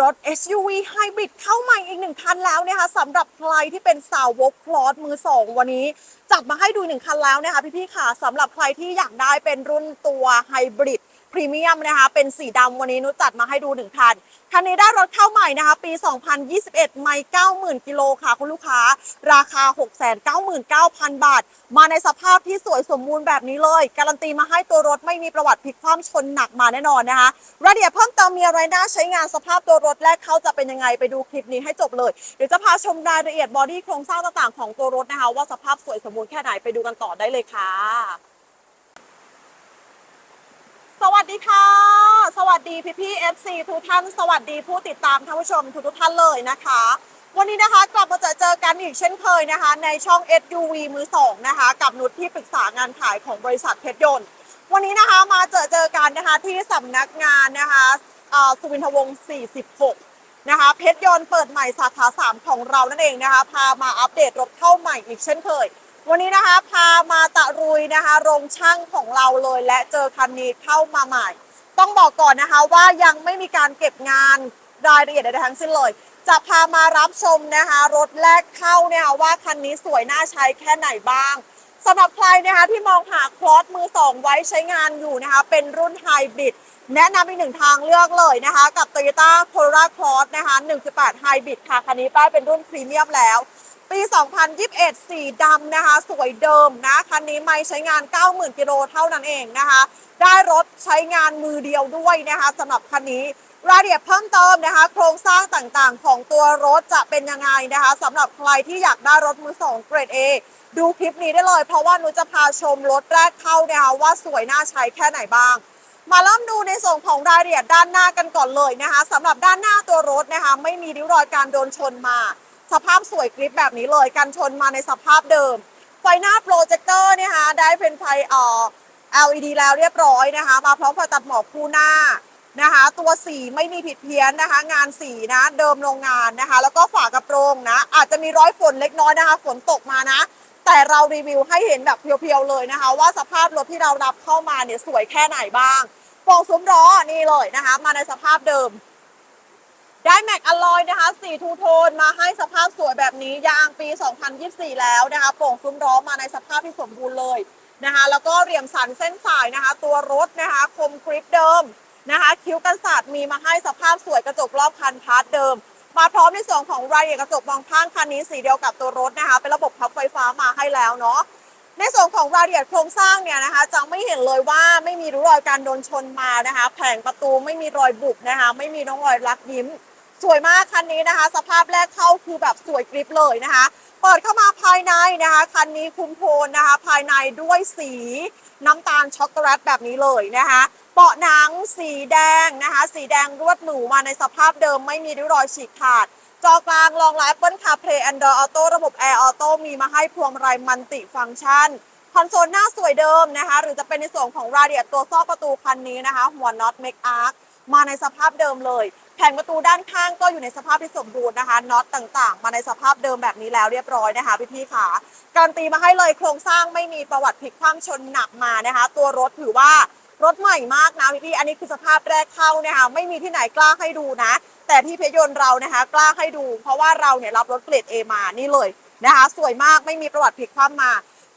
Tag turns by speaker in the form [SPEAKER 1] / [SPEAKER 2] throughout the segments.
[SPEAKER 1] รถ SUV Hybrid เข้าใหม่อีกหนึ่งคันแล้วนะคะสำหรับใครที่เป็นสาวกคลอสมือสองวันนี้ จัดมาให้ดูหนึ่งคันแล้วนะคะพี่ๆค่ะสำหรับใครที่อยากได้เป็นรุ่นตัวไฮบริด พรีเมียมนะคะ เป็นสีดำวันนี้นุชจัดมาให้ดูหนึ่งคัน คันนี้ได้รถเข้าใหม่นะคะ ปี 2021 ไม่90,000 กิโลค่ะคุณลูกค้า ราคา 699,000 บาท มาในสภาพที่สวยสมบูรณ์แบบนี้เลย การันตีมาให้ตัวรถไม่มีประวัติพลิกคว่ำชนหนักมาแน่นอนนะคะรายละเอียดเพิ่มเติมมีอะไรน่าใช้งานสภาพตัวรถแรกเขาจะเป็นยังไงไปดูคลิปนี้ให้จบเลยเดี๋ยวจะพาชมรายละเอียดบอดี้โครงสร้างต่างๆของตัวรถนะคะ ว่าสภาพสวยสมบูรณ์แค่ไหนไปดูกันต่อได้เลยค่ะ สวัสดีค่ะ สวัสดีพี่พี่ๆ FC ทุกท่าน สวัสดีผู้ติดตามท่านผู้ชมทุกๆท่านเลยนะคะ วันนี้นะคะกลับมาเจอเจอกันอีกเช่นเคยนะคะ ในช่อง SUV มือสองนะคะ กับนุชที่ปรึกษางานขายของบริษัทเพชรยนต์ วันนี้นะคะมาเจอเจอกันนะคะที่สำนักงานนะคะอ่อสุวินทวงศ์ 46 นะคะ เพชรยนต์เปิดใหม่สาขา 3 ของเรานั่นเองนะคะ พามาอัปเดตรถเข้าใหม่อีกเช่นเคย วันนี้นะคะพามาตะรุยนะคะโรงช่างของเราเลยและเจอคันนี้เข้ามาใหม่ ต้องบอกก่อนนะคะว่ายังไม่มีการเก็บงานรายละเอียดใดๆทั้งสิ้นเลย จะพามารับชมนะคะรถแรกเข้าเนี่ยว่าคันนี้สวยน่าใช้แค่ไหนบ้างสำหรับใครนะคะที่มองหาคลอสมือสองไว้ใช้งานอยู่นะคะ เป็นรุ่นไฮบริดแนะนำอีกหนึ่งทางเลือกเลยนะคะ กับ Toyota Corolla Cross นะคะ1.8 Hybrid ค่ะ คันนี้ป้ายเป็นรุ่นพรีเมียมแล้ว ปี 2021 สีดำนะคะ สวยเดิมนะ คันนี้ไม่ใช้งาน 90,000 กิโลเท่านั้นเองนะคะ ได้รถใช้งานมือเดียวด้วยนะคะสำหรับคันนี้รายละเอียดเพิ่มเติมนะคะ โครงสร้างต่างๆ ของตัวรถจะเป็นยังไงนะคะสำหรับใครที่อยากได้รถมือสองเกรด A ดูคลิปนี้ได้เลย เพราะว่านูจะพาชมรถแรกเข้านะคะว่าสวยน่าใช้แค่ไหนบ้าง มาเริ่มดูในส่วนของรายละเอียดด้านหน้ากันก่อนเลยนะคะสำหรับด้านหน้าตัวรถนะคะ ไม่มีริ้วรอยการโดนชนมา สภาพสวยกริปแบบนี้เลยกันชนมาในสภาพเดิม ไฟหน้าโปรเจคเตอร์เนะคะได้เป็นไฟเอ่อ LED แล้วเรียบร้อยนะคะ มาพร้อมไฟตัดหมอกคู่หน้านะคะ ตัวสีไม่มีผิดเพี้ยนนะคะ งานสีนะเดิมโรงงานนะคะ แล้วก็ฝากระโปรงนะ อาจจะมีร้อยฝนเล็กน้อยนะคะ ฝนตกมานะ แต่เรารีวิวให้เห็นแบบเพียวๆเลยนะคะ ว่าสภาพรถที่เรารับเข้ามาเนี่ยสวยแค่ไหนบ้างฟองซุ้มล้อนี่เลยนะคะ มาในสภาพเดิม ได้แม็กอลอยนะคะสีทูโทนมาให้สภาพสวยแบบนี้ยางปี 2024 แล้วนะคะโป่งซุ้มล้อมาในสภาพที่สมบูรณ์เลยนะคะแล้วก็เหลี่ยมสันเส้นสายนะคะ ตัวรถนะคะคมกริปเดิมนะคะ คิ้วกันศาสตร์มีมาให้สภาพสวยกระจกรอบคันพาร์ทเดิม มาพร้อมในส่วนของรายละเอียดกระจกมองข้างคันนี้สีเดียวกับตัวรถนะคะ เป็นระบบพับไฟฟ้ามาให้แล้วเนาะในส่วนของรายละเอียดโครงสร้างเนี่ยนะคะจะไม่เห็นเลยว่าไม่มีรองรอยการโดนชนมานะคะ แผงประตูไม่มีรอยบุบนะคะ ไม่มีร่องรอยลักยิ้ม สวยมากคันนี้นะคะ สภาพแรกเข้าคือแบบสวยกริบเลยนะคะ เปิดเข้ามาภายในนะคะคันนี้คุมโทนนะคะ ภายในด้วยสีน้ำตาลช็อกโกแลตแบบนี้เลยนะคะเบาะหนังสีแดงนะคะ สีแดงรวดหนูมาในสภาพเดิมไม่มีริ้วรอยฉีกขาด จอกลางรองรับ Apple CarPlay Android Auto ระบบ Air Auto มีมาให้พวงมาลัยมัลติฟังก์ชันคอนโซลหน้าสวยเดิมนะคะ หรือจะเป็นในส่วนของรายละเอียดตัวซอกประตูคันนี้นะคะ หัวน็อตเมคอาร์คมาในสภาพเดิมเลย ผงประตูด้านข้างก็อยู่ในสภาพที่สมบูรณ์นะคะน็อตต่างๆ มาในสภาพเดิมแบบนี้แล้วเรียบร้อยนะคะพี่ๆค่ะการตีมาให้เลยโครงสร้างไม่มีประวัติพลิกคว่ำชนหนักมานะคะ ตัวรถถือว่ารถใหม่มากนะพี่ๆอันนี้คือสภาพแรกเข้านะคะไม่มีที่ไหนกล้าให้ดูนะ แต่ที่เพยนเรานะคะ กล้าให้ดู เพราะว่าเราเนี่ยรับรถเกรด A มานี่เลยนะคะ สวยมากไม่มีประวัติพลิกคว่ำมา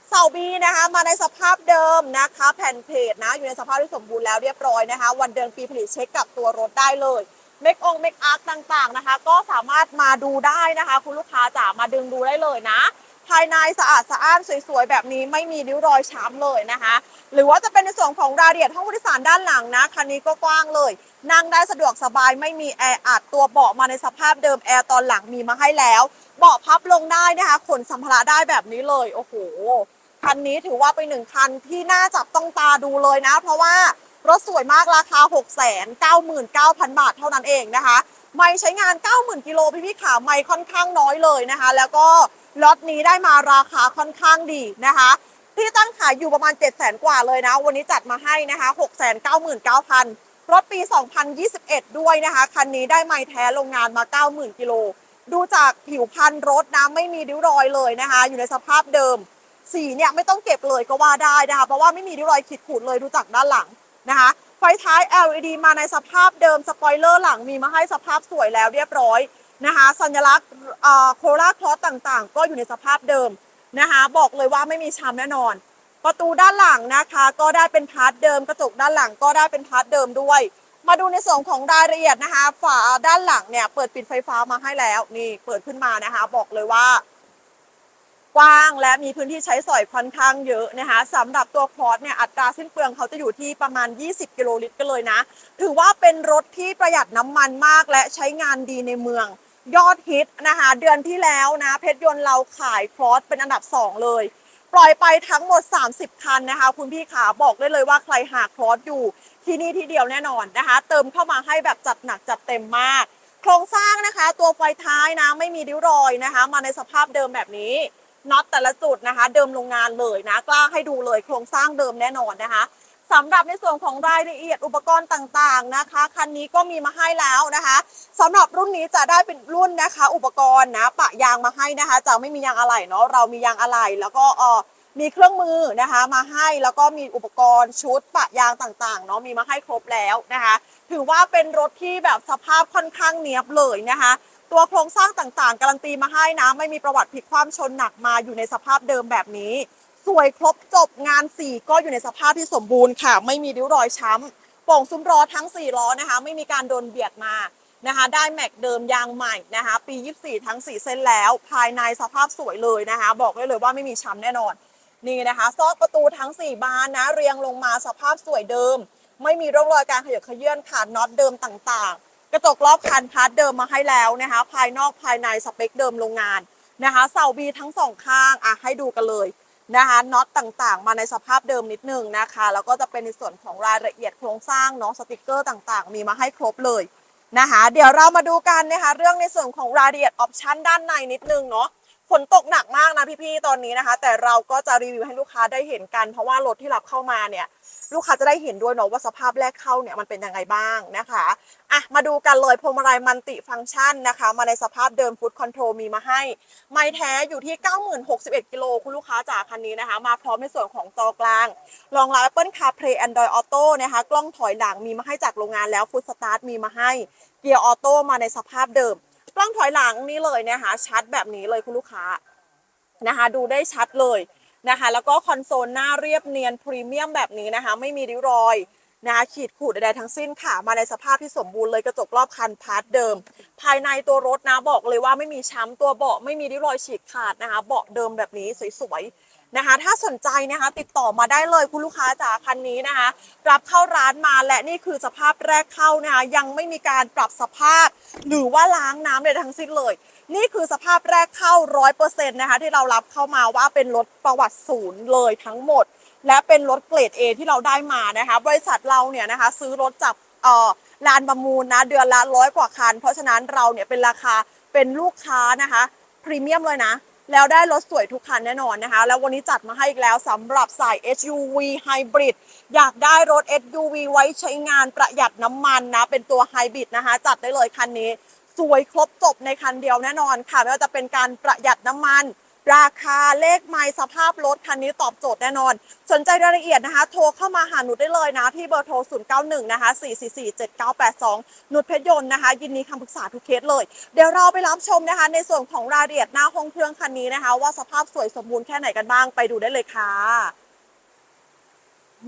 [SPEAKER 1] เสาบีนะคะมาในสภาพเดิมนะคะ แผ่นเพลทนะอยู่ในสภาพที่สมบูรณ์แล้วเรียบร้อยนะคะ วันเดือนปีผลิตเช็คกับตัวรถได้เลย เมคองเมคอาร์ต่างๆนะคะ ก็สามารถมาดูได้นะคะ คุณลูกค้าจ๋ามาดึงดูได้เลยนะ ภายในสะอาดสะอ้านสวยๆ แบบนี้ไม่มีริ้วรอยช้ำเลยนะคะ หรือว่าจะเป็นในส่วนของรายละเอียดห้องผู้โดยสารด้านหลังนะคันนี้ก็กว้างเลย นั่งได้สะดวกสบายไม่มีแออัดตัวเบาะมาในสภาพเดิมแอร์ตอนหลังมีมาให้แล้ว เบาะพับลงได้นะคะขนสัมภาระได้แบบนี้เลยโอ้โหคันนี้ถือว่าเป็นหนึ่งคันที่น่าจับต้องตาดูเลยนะ เพราะว่า รถสวยมากราคา 6 9 9 0 0 0 บาทเท่านั้นเองนะคะ ไม่ใช้งาน 90,000กิโลพี่พี่ขาไม่ค่อนข้างน้อยเลยนะคะ แล้วก็ล็อตนี้ได้มาราคาค่อนข้างดีนะคะที่ตั้งขายอยู่ประมาณ 7 0 0 0 0 0 กว่าเลยนะ วันนี้จัดมาให้นะคะ 699,000 รถปี 2021 ด้วยนะคะ คันนี้ได้ไม้แท้โรงงานมา 90,000 กิโล ดูจากผิวพันรถนะไม่มีริ้วรอยเลยนะคะ อยู่ในสภาพเดิม สีเนี่ยไม่ต้องเก็บเลยก็ว่าได้นะคะ เพราะว่าไม่มีริ้วรอยขีดขูดเลยดูจากด้านหลัง นะคะ ไฟท้าย LED มาในสภาพเดิมสปอยเลอร์หลังมีมาให้สภาพสวยแล้วเรียบร้อยนะคะสัญลักษณ์โคราคลอสต่างๆ ก็อยู่ในสภาพเดิมนะคะบอกเลยว่าไม่มีช้ำแน่นอน ประตูด้านหลังนะคะก็ได้เป็นพาร์ทเดิมกระจกด้านหลังก็ได้เป็นพาร์ทเดิมด้วย มาดูในส่วนของรายละเอียดนะคะ ฝาด้านหลังเนี่ยเปิดปิดไฟฟ้ามาให้แล้วนี่เปิดขึ้นมานะคะ บอกเลยว่า กว้างและมีพื้นที่ใช้สอยค่อนข้างเยอะนะคะสำหรับตัวคอร์สเนี่ยอัตราสิ้นเปลืองเขาจะอยู่ที่ประมาณ 20 กิโลลิตรกันเลยนะ ถือว่าเป็นรถที่ประหยัดน้ำมันมากและใช้งานดีในเมือง ยอดฮิตนะคะเดือนที่แล้วนะเพชรยนต์เราขายคอร์สเป็นอันดับ 2 เลย ปล่อยไปทั้งหมด 30 คันนะคะ คุณพี่ขาบอกได้เลยว่าใครหาคอร์สอยู่ที่นี่ที่เดียวแน่นอนนะคะ เติมเข้ามาให้แบบจัดหนักจัดเต็มมาก โครงสร้างนะคะ ตัวไฟท้ายนะไม่มีริ้วรอยนะคะ มาในสภาพเดิมแบบนี้ น็อตแต่ละจุดนะคะ เดิมโรงงานเลยนะกล้าให้ดูเลยโครงสร้างเดิมแน่นอนนะคะสำหรับในส่วนของรายละเอียดอุปกรณ์ต่างๆนะคะ คันนี้ก็มีมาให้แล้วนะคะสำหรับรุ่นนี้จะได้เป็นรุ่นนะคะ อุปกรณ์นะปะยางมาให้นะคะ จะไม่มียางอะไหล่เนาะเรามียางอะไหล่แล้วก็ออมีเครื่องมือนะคะ มาให้แล้วก็มีอุปกรณ์ชุดปะยางต่างๆเนาะมีมาให้ครบแล้วนะคะ ถือว่าเป็นรถที่แบบสภาพค่อนข้างเนียบเลยนะคะ ตัวโครงสร้างต่างๆ การันตีมาให้นะ ไม่มีประวัติพลิกคว่ำชนหนักมาอยู่ในสภาพเดิมแบบนี้ สวยครบจบงาน4ก็อยู่ในสภาพที่สมบูรณ์ค่ะ ไม่มีริ้วรอยช้ำโป่งซุ้มล้อทั้ง 4 ล้อนะคะ ไม่มีการโดนเบียดมานะคะ ได้แม็กเดิมยางใหม่นะคะ ปี 24 ทั้ง 4 เส้นแล้ว ภายในสภาพสวยเลยนะคะ บอกได้เลยว่าไม่มีช้ำแน่นอน นี่นะคะซอกประตูทั้ง 4 บานนะ เรียงลงมาสภาพสวยเดิม ไม่มีร่องรอยการขยับขยื่นขาดน็อตเดิมต่างๆ กระจกรอบคันพาร์ทเดิมมาให้แล้วนะคะ ภายนอกภายในสเปคเดิมโรงงานนะคะเสาบีทั้งสองข้างอะให้ดูกันเลยนะคะน็อตต่างๆ มาในสภาพเดิมนิดนึงนะคะ แล้วก็จะเป็นในส่วนของรายละเอียดโครงสร้างเนาะสติกเกอร์ต่างๆ มีมาให้ครบเลยนะคะ เดี๋ยวเรามาดูกันนะคะเรื่องในส่วนของรายละเอียดออปชันด้านในนิดนึงเนาะ นตกหนักมากนะพี่ๆตอนนี้นะคะ แต่เราก็จะรีวิวให้ลูกค้าได้เห็นกัน เพราะว่ารถที่รับเข้ามาเนี่ยลูกค้าจะได้เห็นด้วยเนาะว่าสภาพแรกเข้าเนี่ยมันเป็นยังไงบ้างนะคะอะมาดูกันเลยพวงมาลัยมันติฟังก์ชันนะคะ มาในสภาพเดิมฟุตคอนโทรลมีมาให้ ไม่แท้อยู่ที่ 9061กิโลคุณลูกค้าจากคันนี้นะคะ มาพร้อมในส่วนของจอกลาง รองรับ Apple CarPlay Android Auto นะคะ กล้องถอยหลังมีมาให้จากโรงงานแล้วฟุตสตาร์ทมีมาให้ เกียร์ออโต้มาในสภาพเดิม กล้องถอยหลังนี่เลยนะคะ ชัดแบบนี้เลยคุณลูกค้านะคะ ดูได้ชัดเลยนะคะ แล้วก็คอนโซลหน้าเรียบเนียนพรีเมียมแบบนี้นะคะ ไม่มีริ้วรอยนะคะขีดขูดใดๆทั้งสิ้นค่ะ มาในสภาพที่สมบูรณ์เลยกระจกรอบคันพาร์ทเดิม ภายในตัวรถนะบอกเลยว่าไม่มีช้ำตัวเบาะไม่มีริ้วรอยฉีกขาดนะคะ เบาะเดิมแบบนี้สวยๆ นะคะ ถ้าสนใจนะคะติดต่อมาได้เลยคุณลูกค้าจากคันนี้นะคะ รับเข้าร้านมาและนี่คือสภาพแรกเข้านะคะยังไม่มีการปรับสภาพ หรือว่าล้างน้ำใดทั้งสิ้นเลย นี่คือสภาพแรกเข้าร้อยเปอร์เซ็นต์นะคะที่เรารับเข้ามาว่าเป็นรถประวัติศูนย์เลยทั้งหมด และเป็นรถเกรด A ที่เราได้มานะคะ บริษัทเราเนี่ยนะคะซื้อรถจากเอ่อลานประมูลนะเดือนละร้อยกว่าคัน เพราะฉะนั้นเราเนี่ยเป็นราคาเป็นลูกค้านะคะพรีเมียมเลยนะ แล้วได้รถสวยทุกคันแน่นอนนะคะ แล้ววันนี้จัดมาให้อีกแล้วสำหรับสาย SUV Hybrid อยากได้รถ SUV ไว้ใช้งานประหยัดน้ำมันนะ เป็นตัวไฮบริดนะคะ จัดได้เลยคันนี้ สวยครบจบในคันเดียวแน่นอนค่ะ ไม่ว่าจะเป็นการประหยัดน้ำมัน ราคาเลขไมล์สภาพรถคันนี้ตอบโจทย์แน่นอน สนใจรายละเอียดนะคะ โทรเข้ามาหาหนุได้เลยนะ ที่เบอร์โทร 091 นะคะ 444 7982 หนุดเพชรยนต์นะคะ ยินดีคำปรึกษาทุกเคสเลย เดี๋ยวเราไปรับชมนะคะ ในส่วนของรายละเอียดหน้าห้องเครื่องคันนี้นะคะ ว่าสภาพสวยสมบูรณ์แค่ไหนกันบ้างไปดูได้เลยค่ะ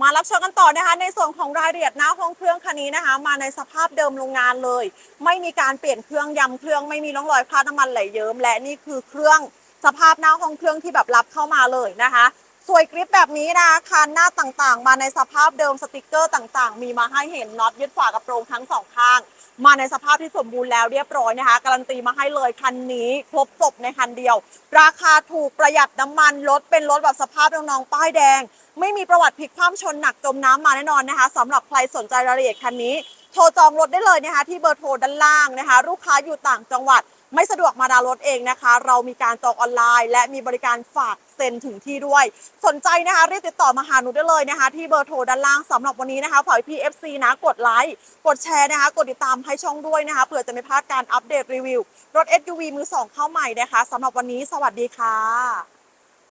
[SPEAKER 1] มารับชมกันต่อนะคะในส่วนของรายละเอียดหน้าห้องเครื่องคันนี้นะคะ มาในสภาพเดิมโรงงานเลย ไม่มีการเปลี่ยนเครื่องยำเครื่องไม่มีร่องรอยคราบน้ำมันไหลเยิ้มและนี่คือเครื่อง สภาพหน้าห้องเครื่องที่แบบรับเข้ามาเลยนะคะ สวยกริปแบบนี้นะคะคันหน้าต่างๆ มาในสภาพเดิมสติกเกอร์ต่างๆ มีมาให้เห็นน็อตยึดฝากระโปรงทั้งสองข้าง มาในสภาพที่สมบูรณ์แล้วเรียบร้อยนะคะ การันตีมาให้เลยคันนี้ครบจบในคันเดียว ราคาถูกประหยัดน้ำมันรถเป็นรถแบบสภาพน้องๆป้ายแดง ไม่มีประวัติพลิกคว่ำชนหนักจมน้ำมาแน่นอนนะคะสำหรับใครสนใจรายละเอียดคันนี้โทรจองรถได้เลยนะคะที่เบอร์โทรด้านล่างนะคะ ลูกค้าอยู่ต่างจังหวัด ไม่สะดวกมาดาวน์รถเองนะคะ เรามีการจองออนไลน์ และมีบริการฝากเซ็นถึงที่ด้วย สนใจนะคะรีบติดต่อมาหาหนูได้เลยนะคะ ที่เบอร์โทรด้านล่างสำหรับวันนี้นะคะฝากพี่ FC นะกดไลค์กดแชร์นะคะ กดติดตามให้ช่องด้วยนะคะเผื่อจะไม่พลาดการอัปเดตรีวิวรถ SUV มือสองเข้าใหม่นะคะสำหรับวันนี้สวัสดีค่ะ